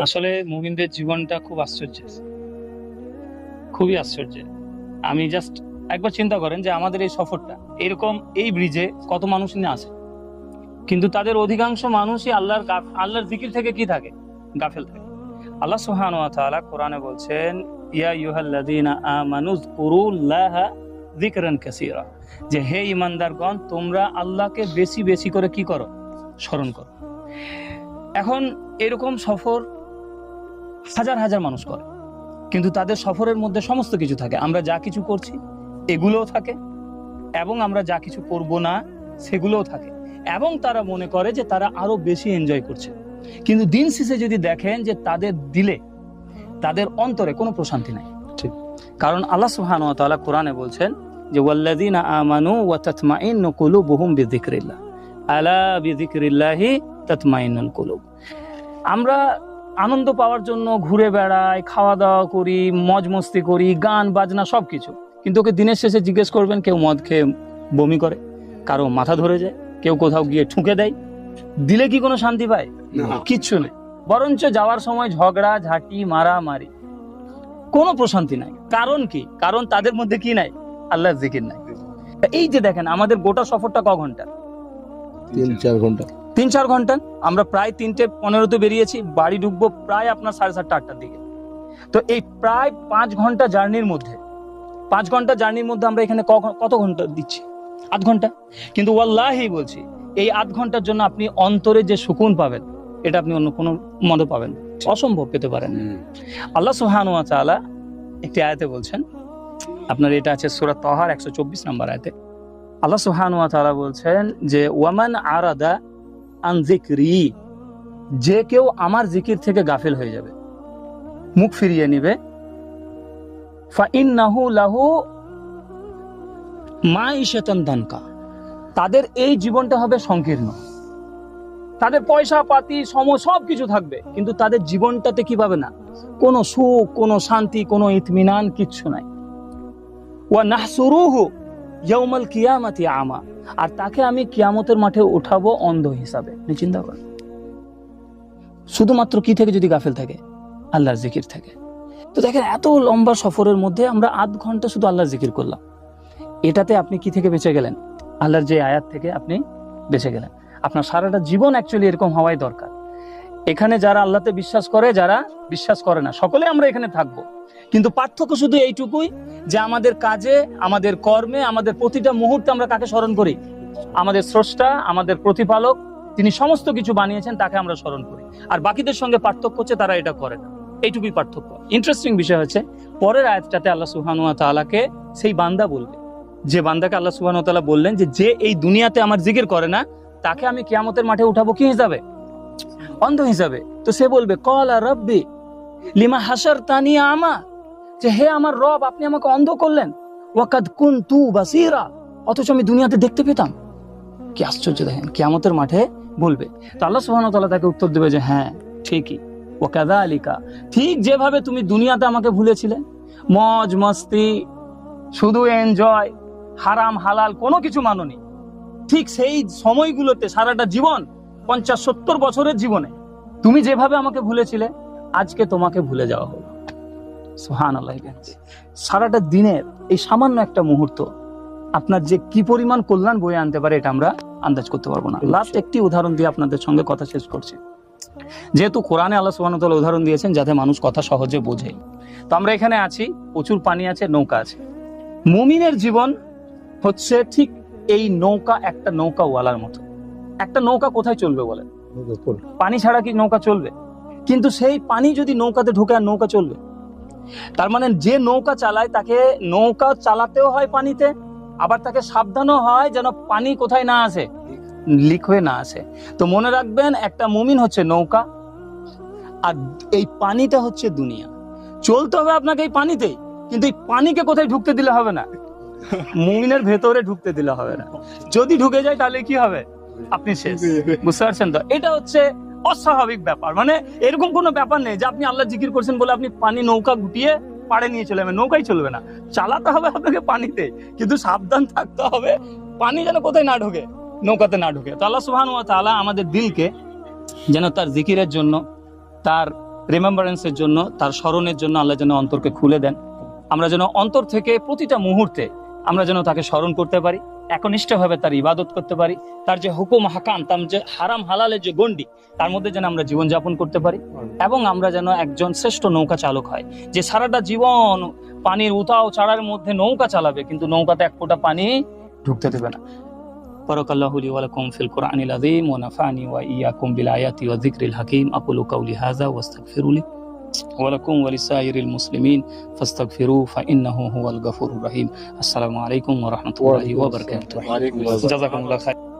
আসলে মুমিনদের জীবনটা খুব আশ্চর্য খুবই আশ্চর্য আমি জাস্ট একবার চিন্তা করেন যে আমাদের এই সফরটা, এরকম এই ব্রিজে কত মানুষ নিয়ে আসে? কিন্তু তাদের অধিকাংশ মানুষই আল্লাহর আল্লাহর জিকির থেকে কি থাকে? গাফেল থাকে। আল্লাহ তাআলা কোরআনে বলছেন, ইয়া আইয়ুহাল্লাযীনা আমানু যকুরুল্লাহা যিকরান কাসীরা। যে হে ইমানদারগণ তোমরা আল্লাহকে বেশি বেশি করে কি করো? স্মরণ করো। এখন এরকম সফর হাজার হাজার মানুষ করে। কিন্তু তাদের সফরের মধ্যে সমস্ত কিছু থাকে। আমরা যা কিছু করছি এগুলোও থাকে এবং আমরা যা কিছু করব না সেগুলোও থাকে। এবং তারা মনে করে যে তারা আরও বেশি এনজয় করছে। কিন্তু দিন শেষে যদি দেখেন যে তাদের দিলে তাদের অন্তরে কোনো প্রশান্তি নাই। ঠিক। কারণ আল্লাহ সুবহানাহু ওয়া তাআলা কোরআনে বলছেন যে ওয়াল্লাযীনা আমানু ওয়া তাতমাইন্নু কুলুবুহুম বিযিকরিল্লাহ। আলা বিযিকরিল্লাহি তাতমাইন্নুল কুলুব। আমরা আনন্দ পাওয়ার জন্য ঘুরে বেড়াই খাওয়া দাওয়া করি মজ মস্তি করি গান বাজনা সব কিছু কিন্তু ওকে দিনের শেষে জিজ্ঞেস করবেন কেউ মদ খেয়ে বমি করে কারও মাথা ধরে যায় কেউ কোথাও গিয়ে ঠুকে দেয়। দিলে কি কোনো শান্তি পায়? না। কিচ্ছু নেই। বরঞ্চ যাওয়ার সময় ঝগড়া ঝাঁটি মারামারি। কোনো প্রশান্তি নাই। কারণ কি? কারণ তাদের মধ্যে কি নাই? আল্লাহর জিকির নাই। এই যে দেখেন আমাদের গোটা সফরটা ক ঘণ্টা? তিন চার ঘণ্টা। তিন চার ঘণ্টা। আমরা প্রায় তিনটে পনেরোতে বেরিয়েছি বাড়ি ঢুকবো প্রায় আপনার সাড়ে সাতটা আটটার দিকে। তো এই প্রায় পাঁচ ঘণ্টা জার্নির মধ্যে পাঁচ ঘণ্টা জার্নির মধ্যে আমরা এখানে কত ঘণ্টা দিচ্ছি? আধ ঘণ্টা। কিন্তু ওয়াল্লাহি বলছি এই আধ ঘণ্টার জন্য আপনি অন্তরে যে সুকুন পাবেন এটা আপনি অন্য কোনো মদে পাবেন অসম্ভব পেতে পারেন। আল্লাহ সুবহানাহু ওয়া একটি আয়াতে বলছেন আপনার এটা আছে সূরা তাহার 124 নম্বর আয়াতে। আল্লাহ সুবহানাহু ওয়া তাআলা বলছেন যে ওয়ামান আরাদা আন যিকরি যে কেউ আমার জিকির থেকে গাফিল হয়ে যাবে। মুখ ফিরিয়ে নিবে। ফা ইন্নাহু লাহু মাইশাতান দানকা। তাদের এই জীবনটা হবে সংকীর্ণ। তাদের পয়সা, পাতি সময় সব কিছু থাকবে। কিন্তু তাদের জীবনটাতে কি পাবে না? কোনো সুখ, কোনো শান্তি, কোনো ইতমিনান, কিচ্ছু নাই। ওয়া নাহসুরুহু ইয়াউমাল কিয়ামাতি আমা। আর তাকে আমি কিয়ামতের মাঠে উঠাবো অন্ধ হিসাবে। চিন্তা করেন। শুধুমাত্র কি থেকে যদি গাফেল থাকে? আল্লাহর জিকির থেকে। তো দেখেন, এত লম্বা সফরের মধ্যে আমরা আধ ঘণ্টা শুধু আল্লাহর জিকির করলাম। এটাতে আপনি কি থেকে বেঁচে গেলেন? আল্লাহর যে আয়াত থেকে আপনি বেঁচে গেলেন। আপনার সারাটা জীবন অ্যাকচুয়ালি এরকম হওয়াই দরকার। এখানে যারা আল্লাহতে বিশ্বাস করে, যারা বিশ্বাস করে না, সকলে আমরা এখানে থাকব। কিন্তু পার্থক্য শুধু এইটুকুই যে আমাদের কাজে, আমাদের কর্মে, আমাদের প্রতিটা মুহূর্তে আমরা কাকে স্মরণ করি? আমাদের স্রষ্টা, আমাদের প্রতিপালক, তিনি সমস্ত কিছু বানিয়েছেন তাকে আমরা স্মরণ করি। আর বাকিদের সঙ্গে পার্থক্য হচ্ছে তারা এটা করে না। এইটুকুই পার্থক্য। ইন্টারেস্টিং বিষয় হচ্ছে, পরের আয়াতটাতে আল্লাহ সুহানুয়া তালাকে সেই বান্দা বলবে। যে বান্দাকে আল্লাহ সুবহানাহু তালা বললেন যে যে এই দুনিয়াতে আমার জিকির করে না, তাকে আমি কেয়ামতের মাঠে উঠাবো কি হিসাবে? অন্ধ হিসাবে। তো সে বলবে, কলা রব্বি, লিমা হাসার তানি আমা। যে, হে আমার রব, আপনি আমাকে অন্ধ করলেন। ওয়াকাদ কুন তু বাসিরা। অথচ আমি দুনিয়াতে দেখতে পেতাম। কি আশ্চর্য দেখেন, কিয়ামতের মাঠে বলবে। তো আল্লাহ সুবহানাহু ওয়া তাআলা তাকে উত্তর দেবে যে হ্যাঁ ঠিকই। ও কাদা আলিকা ঠিক যেভাবে তুমি দুনিয়াতে আমাকে ভুলেছিলে। মজ, মস্তি, শুধু এনজয় হারাম, হালাল কোনো কিছু মাননি। ঠিক সেই সময়গুলোতে সারাটা জীবন পঞ্চাশ সত্তর বছরের জীবনে তুমি যেভাবে আমাকে ভুলেছিলে, আজকে তোমাকে ভুলে যাওয়া হলো। সোহান আল্লাহ সারাটা দিনের এই সামান্য একটা মুহূর্ত আপনার যে কি পরিমাণ কল্যাণ বয়ে আনতে পারে এটা আমরা আন্দাজ করতে পারব না। লাস্ট একটি উদাহরণ দিয়ে আপনাদের সঙ্গে কথা শেষ করছি। যেহেতু কোরআনে আল্লাহ সুবহানাহু ওয়া উদাহরণ দিয়েছেন যাতে মানুষ কথা সহজে বোঝে। তো আমরা এখানে আছি, প্রচুর পানি আছে, নৌকা আছে। মুমিনের জীবন হচ্ছে ঠিক এই নৌকা, একটা নৌকাওয়ালার মতো। একটা নৌকা কোথায় চলবে বলেন? পানি ছাড়া কি নৌকা চলবে? কিন্তু সেই পানি যদি নৌকাতে ঢুকে আর নৌকা চলবে। তার মানে যে নৌকা চালায় তাকে নৌকা চালাতেও হয় পানিতে আবার তাকে সাবধানও হয় যেন পানি কোথায় না আসে লিক হয়ে না আসে। তো মনে রাখবেন একটা মুমিন হচ্ছে নৌকা আর এই পানিটা হচ্ছে দুনিয়া। চলতে হবে আপনাকে এই পানিতেই কিন্তু এই পানিকে কোথায় ঢুকতে দিলে হবে না? মুমিনের ভেতরে ঢুকতে দিলে হবে না। যদি ঢুকে যায় তাহলে কি হবে? আপনি শেষ। বুঝতে পারছেন তো? এটা হচ্ছে অস্বাভাবিক ব্যাপার। মানে এরকম কোনো ব্যাপার নেই যে আপনি আল্লাহ জিকির করছেন বলে আপনি পানি নৌকা গুটিয়ে পাড়ে নিয়ে চলে যাবেন। নৌকাই চলবে না। চালাতে হবে আপনাকে পানিতে, কিন্তু সাবধান থাকতে হবে। পানি যেন কোথায় না ঢোকে, নৌকাতে না ঢোকে। তো আল্লাহ সুবহানাহু ওয়া তাআলা আমাদের দিলকে যেন তার জিকিরের জন্য, তার রিমেম্বারেন্সের জন্য, তার স্মরণের জন্য আল্লাহ যেন অন্তরকে খুলে দেন। আমরা যেন অন্তর থেকে প্রতিটা মুহূর্তে আমরা যেন তাকে স্মরণ করতে পারি। একনিষ্ঠভাবে তার ইবাদত করতে পারি, তার যে হুকুম হাকাম, তার যে হারাম হালালের যে গন্ডি তার মধ্যে যেন আমরা জীবনযাপন করতে পারি এবং আমরা যেন একজন শ্রেষ্ঠ নৌকা চালক হয়, যে সারাটা জীবন পানির উতাও চাড়ার মধ্যে নৌকা চালাবে, কিন্তু নৌকাতে এক ফোঁটা পানি ঢুকতে দেবে না। বারাকাল্লাহু লি ওয়া লাকুম ফিল কুরআনিল আযীম ওয়া নাফানি ওয়া ইয়্যাকুম বিল আয়াতি ওয়া যিকরিল হাকীম। আকুলু ولكم ولسائر المسلمين فاستغفروه فإنه هو الغفور الرحيم. السلام عليكم ورحمة الله وبركاته. جزاكم الله خير.